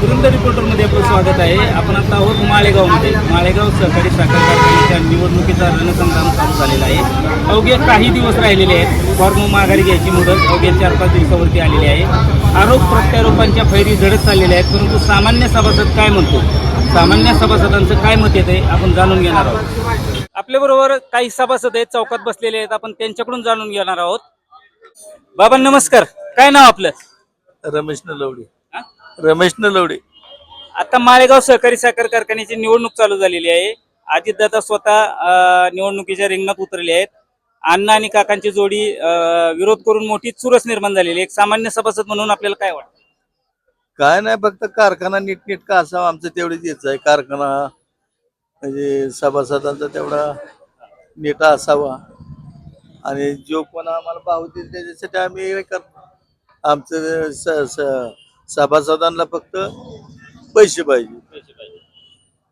तुरंत रिपोर्टरमध्ये आपलं स्वागत आहे. आपण आता आहोत माळेगावमध्ये. माळेगाव सहकारी साखर कारखान्याच्या निवडणुकीचा रणसंग्राम चालू झालेला आहे. अवघे काही दिवस राहिलेले आहेत. फॉर्म माघारी घ्यायची मुदत अवघ्या चार पाच दिवसावरती आलेली आहे. आरोप प्रत्यारोपांच्या फैरी झडत चाललेल्या आहेत. परंतु सामान्य सभासद काय म्हणतो? सामान्य सभासदांचं काय मत येत आहे आपण जाणून घेणार आहोत. आपल्याबरोबर काही सभासद आहेत चौकात बसलेले आहेत. आपण त्यांच्याकडून जाणून घेणार आहोत. बाबा नमस्कार. काय नाव आपलं? रमेश नलवडे. रमेश नलवडे आता माळेगाव सहकारी साखर कारखान्याची निवडणूक चालू झालेली आहे. अजितदादा स्वतः अं, निवडणुकीच्या रिंगणात उतरले आहेत. अण्णा आणि काकांची जोडी अं, विरोध करून मोठी चुरस निर्माण झालेली आहे. एक सामान्य सभासद म्हणून आपल्याला काय वाटतं? काय नाही फक्त कारखाना नीटनेटका असावा आमचं तेवढीच यायचं आहे. कारखाना म्हणजे सभासदांचा तेवढा नेटा असावा. आणि जो कोण आम्हाला भाव देईल त्याच्यासाठी आम्ही हे करतो. आमचं स- स- सभासदांना फक्त पैसे पाहिजे.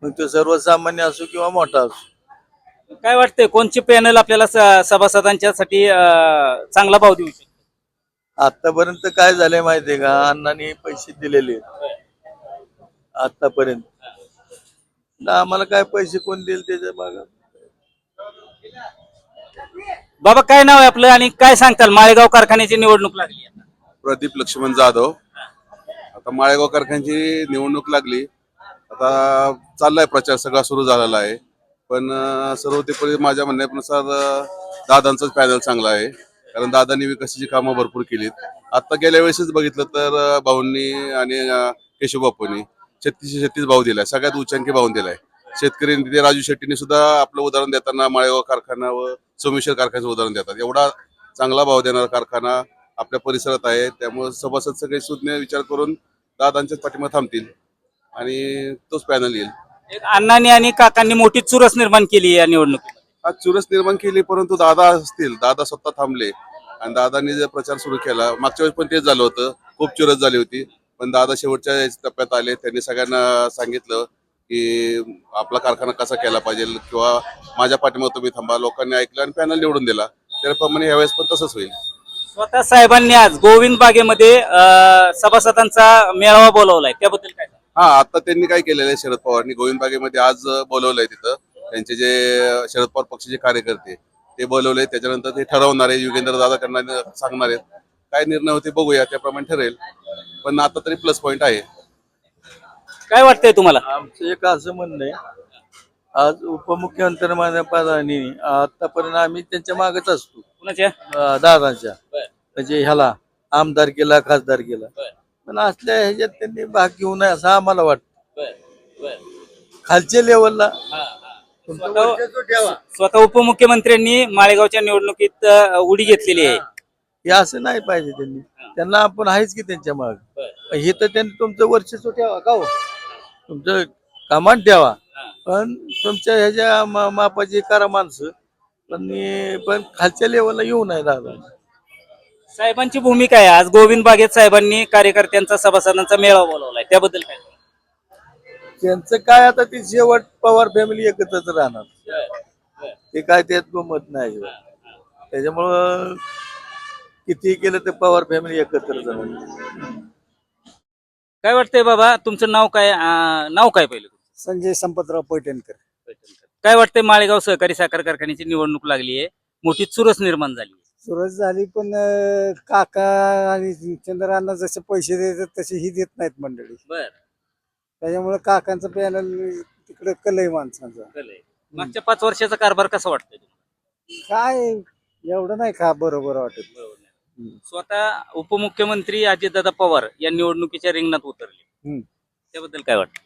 मग तो सर्वसामान्य असो किंवा मोठा असो. काय वाटतंय कोणचे पॅनल आपल्याला स- सभासदांच्यासाठी अं, चांगला भाव देऊ शकतो? आतापर्यंत काय झालंय माहितीये का? अण्णांनी पैसे दिलेले आतापर्यंत आम्हाला काय पैसे कोण देईल त्याच्या माग? बाबा काय नाव आहे आपलं आणि काय सांगताल? माळेगाव कारखान्याची निवडणूक लागली आहे. प्रदीप लक्ष्मण जाधव. आता माळेगाव कारखान्याची निवडणूक लागली. आता चाललाय प्रचार सगळा सुरू झालेला आहे. पण अं, माझ्या म्हणण्यानुसार दादांचाच पॅनल चांगला आहे. कारण दादांनी विकासाची कामं भरपूर केलीत. आता गेल्या वेळेसच बघितलं तर भाऊंनी आणि केशवबापूंनी छत्तीसशे छत्तीस भाव दिलाय. सगळ्यात उच्चांकी भाव दिलाय. शेतकरी तिथे राजू शेट्टीने सुद्धा आपलं उदाहरण देताना माळेगाव कारखाना व सोमेश्वर कारखान्याचं उदाहरण देतात. एवढा चांगला भाव देणारा कारखाना आपल्या परिसरात आहे. त्यामुळे सभासद सगळे सुज्ञ विचार करून दादांच्याच पाठिंबा थांबतील. आणि तोच पॅनल येईल. एक अण्णांनी आणि काकांनी मोठी चुरस निर्माण केली या निवडणुकीत आज चुरस निर्माण केली परंतु दादा असतील. दादा स्वतः थांबले. आणि दादांनी जर प्रचार सुरू केला मागच्या वेळेस पण तेच झालं होतं. खूप चुरस झाली होती. पण दादा शेवटच्या टप्प्यात आले. त्यांनी सगळ्यांना सांगितलं की आपला कारखाना कसा केला पाहिजे किंवा माझ्या पाठीमागे तुम्ही थांबा. लोकांनी ऐकलं आणि पॅनल निवडून दिला. त्याप्रमाणे यावेळेस पण तसंच होईल. स्वतः साहेबांनी आज गोविंद बागेमध्ये अं, सभासदांचा मेळावा बोलवलाय. त्याबद्दल काय सांगाल? हा आता त्यांनी काय केलेलं आहे शरद पवारनी? गोविंद बागेमध्ये आज बोलवलंय तिथं. त्यांचे जे शरद पवार पक्षाचे कार्यकर्ते ते बोलवले त्याच्यानंतर ते ठरवणार आहे युगेंद्र दादा त्यांना सांगणार आहेत. काय निर्णय होते बघूया त्याप्रमाणे ठरेल. पण आता तरी प्लस पॉईंट आहे. काय वाटतंय तुम्हाला? आमचं एक असं म्हणणं आहे आज उपमुख्यमंत्री पदाने आतापर्यंत आम्ही त्यांच्या मागच असतो. कुणाच्या? अं, दादांच्या. म्हणजे ह्याला आमदार केला खासदार केला. पण असल्या ह्याच्यात त्यांनी भाग घेऊ नये असं आम्हाला वाटतं. खालच्या लेवलला. स्वतः उपमुख्यमंत्र्यांनी माळेगावच्या निवडणुकीत उडी घेतलेली आहे. हे. असं नाही पाहिजे त्यांनी. त्यांना आपण आहेच की त्यांच्या माग. हे तर त्यांनी तुमचं वर्चस्व ठेवा का हो? तुमचं कमांड ठेवा. पण तुमच्या ह्याच्या मापाची करा माणसं. पण पण खालच्या लेवलला येऊ नये दादा. साहेबांची भूमिका आहे. आज गोविंद बागेत साहेबांनी कार्यकर्त्यांचा सभासदांचा मेळावा बोलवलाय. त्याबद्दल काय? त्यांचं काय आता ते शेवट पवार फॅमिली एकत्रच राहणार. ते काय त्यात मत नाही. त्याच्यामुळं किती केलं तर पवार फॅमिली एकत्र जाणार काय वाटतंय बाबा? तुमचं नाव काय? नाव काय पहिलं? संजय संपतराव पैठणकर. काय वाटतंय? माळेगाव सहकारी साखर कारखान्याची निवडणूक लागली आहे मोठी चुरस निर्माण झाली सुरत झाली पण अं, काका आणि चंद्रांना जसे पैसे देतात तसे ही देत नाहीत मंडळी. बर. त्याच्यामुळे काकांचं पॅनल तिकडे कलय माणसांचा. मागच्या पाच वर्षाचा कारभार कसा वाटतोय तुम्हाला? काय एवढं नाही का बरोबर वाटत. स्वतः उपमुख्यमंत्री अजितदादा पवार या निवडणुकीच्या रिंगणात उतरले. हम्म. त्याबद्दल काय वाटतं?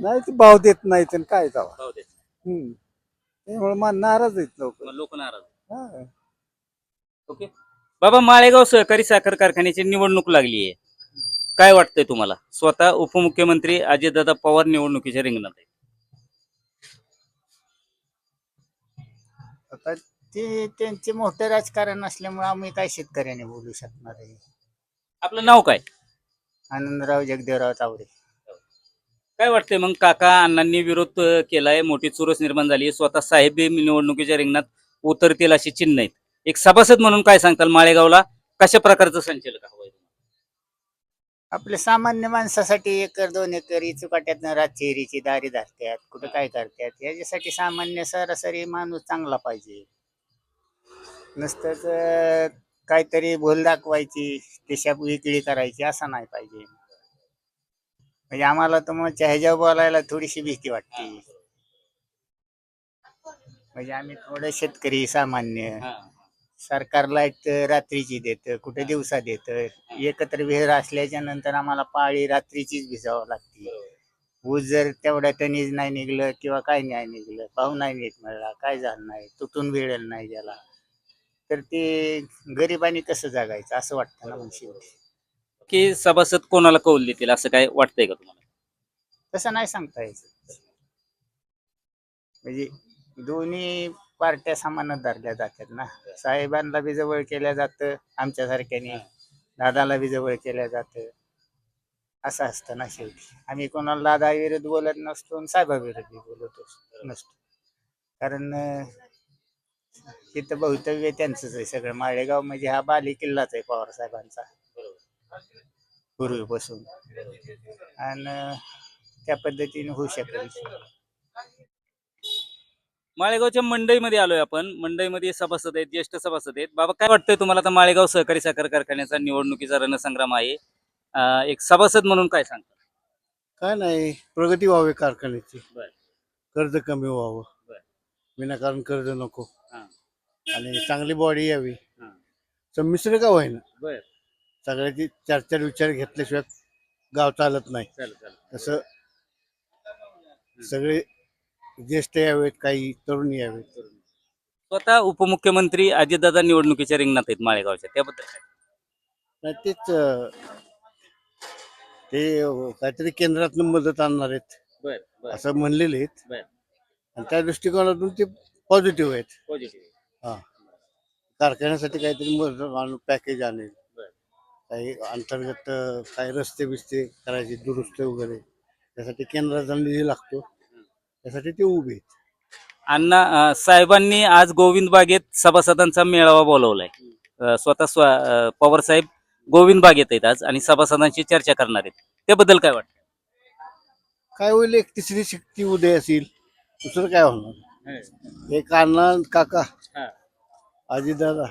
नाही ते भाव देत नाहीत आणि काय जावा भाऊ. हम्म. त्यामुळे मान नाराज आहेत लोक. मग लोक नाराज हा. ओके? बाबा माळेगाव सहकारी साखर कारखान्याची निवडणूक लागली आहे. काय वाटतंय तुम्हाला? स्वतः उपमुख्यमंत्री अजितदादा पवार निवडणुकीच्या रिंगणात आहे आता ते त्यांचे मोठे राजकारण असल्यामुळे आम्ही काय शेतकऱ्याने बोलू शकणार आहे. आपलं नाव काय? आनंदराव जगदेवराव तावरे काय वाटतंय मग? काका अण्णांनी विरोध अं, केलाय मोठी चुरस निर्माण झाली स्वतः साहेब निवडणुकीच्या रिंगणात उतरतील अशी चिन्ह आहेत. एक सभासद म्हणून काय सांगताल माळेगावला? कशा प्रकारचं संचालक हवंय आपल्या सामान्य माणसासाठी एकर दोन एकर चुकाट्यातनं रातचेरीची दारी धरतात कुठं काय करतात याच्यासाठी सामान्य सरासरी माणूस चांगला पाहिजे. नुसतंच अं, काहीतरी भूल दाखवायची दिशा वेगळी करायची असं नाही पाहिजे. म्हणजे आम्हाला तर मग ह्याच्यावर बोलायला थोडीशी भीती वाटते. म्हणजे आम्ही थोडं शेतकरी सामान्य. हा. सरकार लाइट रात्रीची देतं कुठे दिवसा देतं. एकत्र विहीर असल्याच्या नंतर आम्हाला पाळी रात्रीचीच भिजावं लागते. ऊस जर तेवढ्या टनीज नाही निघलं किंवा काय नाही निघलं भाव नाही नीट मिळाला काय झालं नाही तुटून भिळेल नाही ज्याला तर ते गरिबांनी कसं जगायचं असं वाटतं ना मग शेवटी की सभासद कोणाला कौल देतील असं काय वाटतंय का तुम्हाला? तसं नाही सांगता यायचं. म्हणजे दोन्ही पार्ट्या समानच धरल्या जातात ना. साहेबांना बी जवळ केल्या जातं आमच्यासारख्याने दादाला बी जवळ केल्या जातं. असं असतं ना शेवटी. आम्ही कोणाला दादा विरुद्ध बोलत नसतो आणि साहेबाविरुद्ध बी बोलत नसतो. कारण तिथं भवितव्य त्यांचंच आहे सगळं. माळेगाव म्हणजे हा बाली किल्लाच आहे पवार साहेबांचा. पूर्वीपासून. आणि त्या पद्धतीने होऊ शकेल. माळेगावच्या मंडईमध्ये आलोय आपण. मंडईमध्ये सभासद आहेत ज्येष्ठ सभासद आहेत. बाबा काय वाटतंय तुम्हाला आता माळेगाव सहकारी साखर कारखान्याचा निवडणुकीचा रणसंग्राम आहे? अं, एक सभासद म्हणून काय सांगता? काय नाही प्रगती व्हावी कारखान्याची. बर. कर्ज कमी व्हावं. बर. विनाकारण कर्ज नको. हा. आणि चांगली बॉडी यावी. हा. संमिश्र का होईना? बर. सगळ्याची चार चार विचार घेतल्याशिवाय गाव चालत नाही. चालेल चालेल. तसं सगळे ज्येष्ठ यावेत काही तरुण यावेत. स्वतः उपमुख्यमंत्री अजितदादा निवडणुकीच्या रिंगणात आहेत माळेगावच्या त्याबद्दल काय? नाही तेच अं, ते काहीतरी केंद्रातून मदत आणणार आहेत. बर बर. असं म्हणलेले आहेत. बर. आणि त्या दृष्टिकोनातून ते पॉझिटिव्ह आहेत. पॉझिटिव्ह हा. कारखान्यासाठी काहीतरी मदत आणून पॅकेज आणेल. बर. काही अंतर्गत अं, काही रस्ते बिस्ते करायचे दुरुस्त वगैरे. त्यासाठी केंद्राचा निधी लागतो. त्यासाठी ते उभे आहेत. अण्णा अं, साहेबांनी आज गोविंद बागेत सभासदांचा मेळावा बोलवलाय. अं, स्वतः स्व अं, पवार साहेब गोविंद बागेत आहेत आज आणि सभासदांची चर्चा करणार आहेत. त्याबद्दल काय वाटतं? काय होईल एक तिसरी शक्ती उदय असेल दुसरं काय होणार? एक अण्णा काका हा. अजितदादा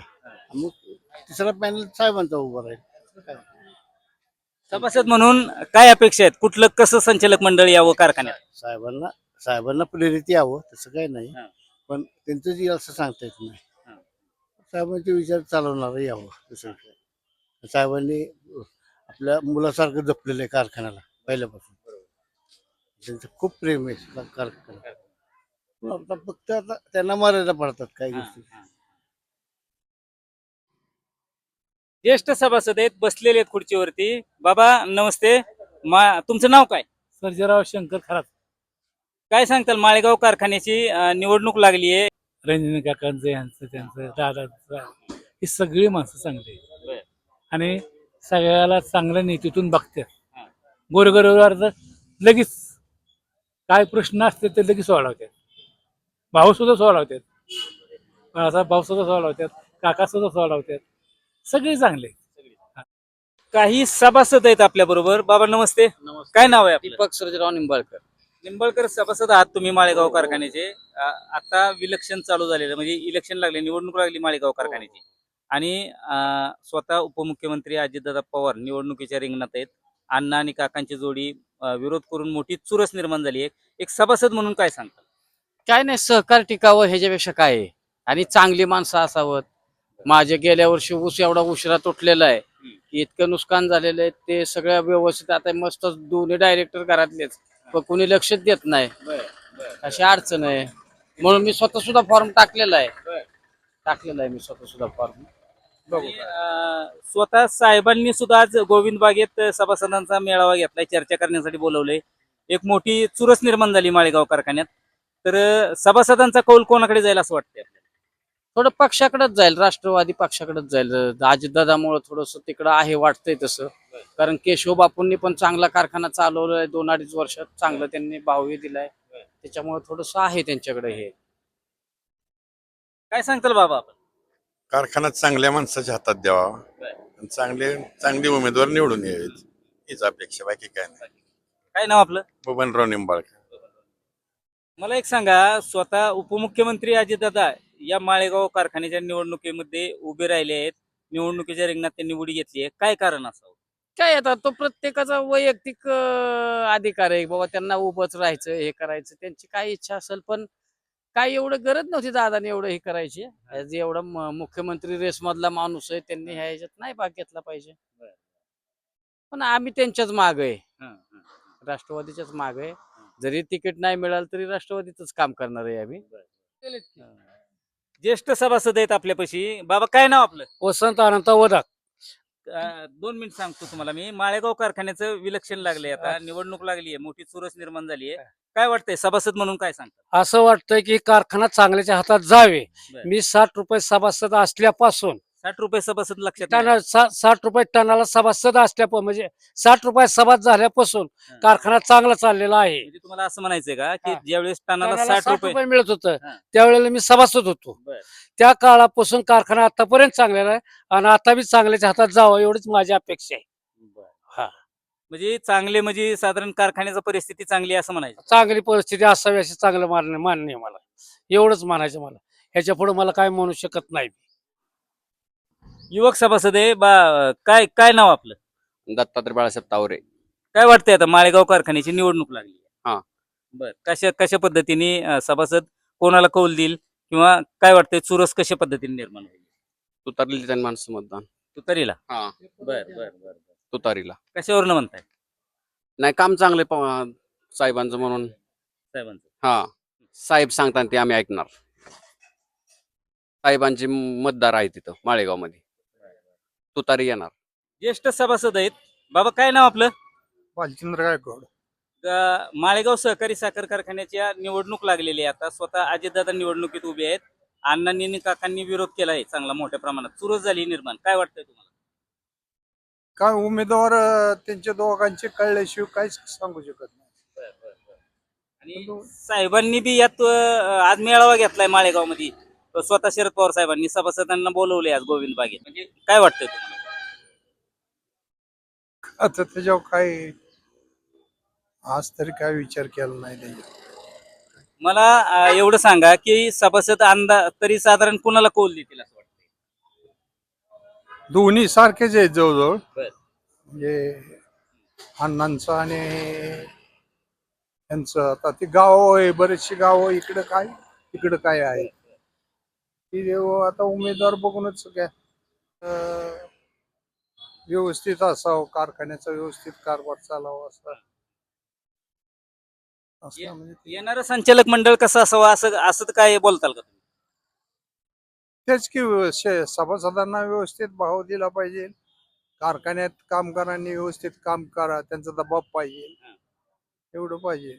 मग तिसरा पॅनल साहेबांचा उभा राहील. काय? सभासद म्हणून काय अपेक्षा आहेत? कुठलं कसं संचालक मंडळ यावं कारखान्यात? साहेबांना साहेबांना प्रेरित यावं तसं काही नाही. हा. पण त्यांचं जे असं सांगता येत नाही. हा. साहेबांचे विचार चालवणार यावं काय. साहेबांनी आपल्या मुलासारखं जपलेलं आहे कारखान्याला पहिल्यापासून. त्यांचं खूप प्रेम आहे का- कारखान्याला. पण आता फक्त आता त्यांना मर्यादा पडतात काही गोष्टी. ज्येष्ठ सभासद आहेत बसलेले आहेत खुर्चीवरती. बाबा नमस्ते. मा तुमचं नाव काय? सर्जेराव शंकर खरात. काय सांगताल? माळेगाव कारखान्याची अं, निवडणूक लागली आहे. रंजनी काकांचं यांचं त्यांचं दादाचं ही सगळी माणसं चांगली आहेत. बर. आणि सगळ्याला चांगल्या नीतीतून बघतात हा. लगेच काय प्रश्न असते ते लगेच सोडवतात भाऊ सुद्धा सोडवतात बाळासाहेब भाऊ सुद्धा सोडवतात काका सुद्धा सोडवतात सगळे चांगले आहेत. काही सभासद आहेत आपल्या बरोबर बाबा नमस्ते. काय नाव आहे आपलं? दीपक सर्जेराव निंबाळकर. निंबाळकर सभासद आहात तुम्ही माळेगाव कारखान्याचे. अ, आता विलक्षण चालू झालेलं म्हणजे इलेक्शन लागले निवडणूक लागली माळेगाव कारखान्याची. आणि अ, स्वतः उपमुख्यमंत्री अजितदादा पवार निवडणुकीच्या रिंगणात आहेत. अण्णा आणि काकांची जोडी अ, विरोध करून मोठी चुरस निर्माण झाली आहे. एक सभासद म्हणून काय सांगता? काय नाही सहकार टिकावं ह्याच्यापेक्षा काय आहे? आणि चांगली माणसं असावं. माझे गेल्या वर्षी ऊस एवढा उशिरा तुटलेला आहे. की इतकं नुकसान झालेलं आहे. ते सगळं व्यवस्थित आता मस्त दोन्ही डायरेक्टर घरातलेच. पण कुणी लक्ष देत नाही. अशी अडचण आहे. म्हणून मी स्वतः सुद्धा फॉर्म टाकलेला आहे. टाकलेला आहे मी स्वतः सुद्धा फॉर्म अ, स्वतः साहेबांनी सुद्धा आज गोविंद बागेत सभासदांचा मेळावा घेतलाय चर्चा करण्यासाठी बोलवलंय. एक मोठी चुरस निर्माण झाली माळेगाव कारखान्यात. तर सभासदांचा कौल कोणाकडे जाईल असं वाटतंय? आपल्याला? थोडं पक्षाकडेच जाईल राष्ट्रवादी पक्षाकडेच जाईल. अजितदादामुळे थोडस तिकडं आहे वाटतंय तसं. कारण केशव बापूंनी पण चांगला कारखाना चालवलाय दोन अडीच वर्षात चांगलं त्यांनी भावही दिलाय. त्याच्यामुळे थोडस आहे त्यांच्याकडे हे. काय सांगताल बाबा आपण? कारखाना चांगल्या माणसाच्या हातात द्यावा. आणि चांगले चांगले उमेदवार निवडून यावेत. हीच अपेक्षा बाकी काय नाही. काय नाव आपलं? बबनराव निंबाळकर. मला एक सांगा स्वतः उपमुख्यमंत्री अजितदादा या माळेगाव कारखान्याच्या निवडणुकीमध्ये उभे राहिले आहेत. निवडणुकीच्या रिंगणात त्यांनी उडी घेतली आहे. काय कारण असावं? काय आता तो प्रत्येकाचा वैयक्तिक अं, अधिकार आहे. बाबा त्यांना उभंच राहायचं हे करायचं. त्यांची काय इच्छा असेल पण काय एवढं गरज नव्हती दादाने एवढं हे करायची. As एवढा म- मुख्यमंत्री रेस मधला माणूस आहे. त्यांनी ह्या ह्याच्यात नाही भाग घेतला पाहिजे. पण आम्ही त्यांच्याच माग आहे. राष्ट्रवादीच्याच माग आहे. जरी तिकीट नाही मिळालं तरी राष्ट्रवादीच काम करणार आहे आम्ही. ज्येष्ठ सभासद आहेत आपल्यापाशी. बाबा काय नाव आपलं? वसंत अनंत वदाक अं, दोन मिनिट सांगतो तुम्हाला मी. माळेगाव कारखान्याचं विलक्षण लागले आता. निवडणूक लागली आहे मोठी चुरस निर्माण झाली आहे काय वाटतंय? सभासद म्हणून काय सांगता? असं वाटतंय की कारखाना चांगल्याच्या हातात जावे. बरं. मी साठ रुपये सभासद असल्यापासून साठ रुपये सभासद लक्षात. टना सा- साठ रुपये टनाला सभासद असल्यापासून म्हणजे साठ रुपये सभा झाल्यापासून हा. कारखाना चांगला चाललेला आहे म्हणजे तुम्हाला असं म्हणायचंय का की हा. ज्यावेळेस टनाला टनाला साठ रुपये मिळत होतं हा. त्यावेळेला मी सभासद होतो बरं. त्या काळापासून कारखाना आतापर्यंत चांगलेला आहे आणि आता बी चांगल्याच्या हातात जावं एवढीच माझी अपेक्षा आहे हा. म्हणजे चांगले म्हणजे साधारण कारखान्याची परिस्थिती चांगली आहे असं म्हणायचं चांगली परिस्थिती असावी अशी चांगलं मान्य मान्य आहे मला एवढंच म्हणायचं मला ह्याच्या पुढे मला काय म्हणू शकत नाही युवक सभासद आहे बा काय काय नाव आपलं? दत्तात्रय बाळासाहेब तावरे. काय वाटतंय आता माळेगाव कारखान्याची निवडणूक लागली? हा. बर कशा कशा पद्धतीने अं, सभासद कोणाला कौल देईल किंवा काय वाटतंय चुरस कशा पद्धतीने निर्माण होईल? तुतारीला त्यांनी माणसं मतदान. तुतारीला? हा. बर बर बर तुतारीला. कशावरनं म्हणताय? नाही काम चांगले साहेबांचं म्हणून. साहेबांचं. हा. साहेब सांगतात ते आम्ही ऐकणार. साहेबांचे मतदार आहे तिथं माळेगावमध्ये तुतारी येणार. ज्येष्ठ सभासद आहेत. बाबा काय नाव आपलं? भालचंद्र गायकवाड. माळेगाव सहकारी साखर कारखान्याच्या निवडणूक लागलेली आहे आता. स्वतः अजितदादा निवडणुकीत उभे आहेत. अण्णांनी आणि काकांनी विरोध केला आहे चांगला मोठ्या प्रमाणात. चुरस झाली निर्माण. काय वाटतंय तुम्हाला? काय उमेदवार अं, त्यांच्या दोघांचे कळल्याशिवाय काहीच सांगू शकत नाही. आणि साहेबांनी बी यात अं, आज मेळावा घेतलाय माळेगावमध्ये स्वतः शरद पवार साहेबांनी सभासदांना बोलवले आज गोविंद बागेत म्हणजे काय वाटतंय तुम्हाला? आता त्याच्यावर काय आज तरी काय विचार केला नाही त्याच्यावर. मला अं, एवढं सांगा की सभासद अंदा तरी साधारण कुणाला कौल देतील असं वाटतं दोन्ही सारखेच आहेत जवळजवळ. बर. म्हणजे अण्णांचं आणि यांचं. आता ती गाव आहे बरेचशी गाव इकडं काय इकडं काय आहे. देव आता उमेदवार बघूनच अं, व्यवस्थित असावं कारखान्याचा व्यवस्थित कारभार चालावा असा. असं म्हणजे येणारं संचालक मंडळ कसं असावं असं असं काय बोलताल का तुम्ही? तेच की सभासदांना व्यवस्थित भाव दिला पाहिजे. कारखान्यात कामगारांनी व्यवस्थित काम करा त्यांचा दबाव पाहिजे. एवढं पाहिजे.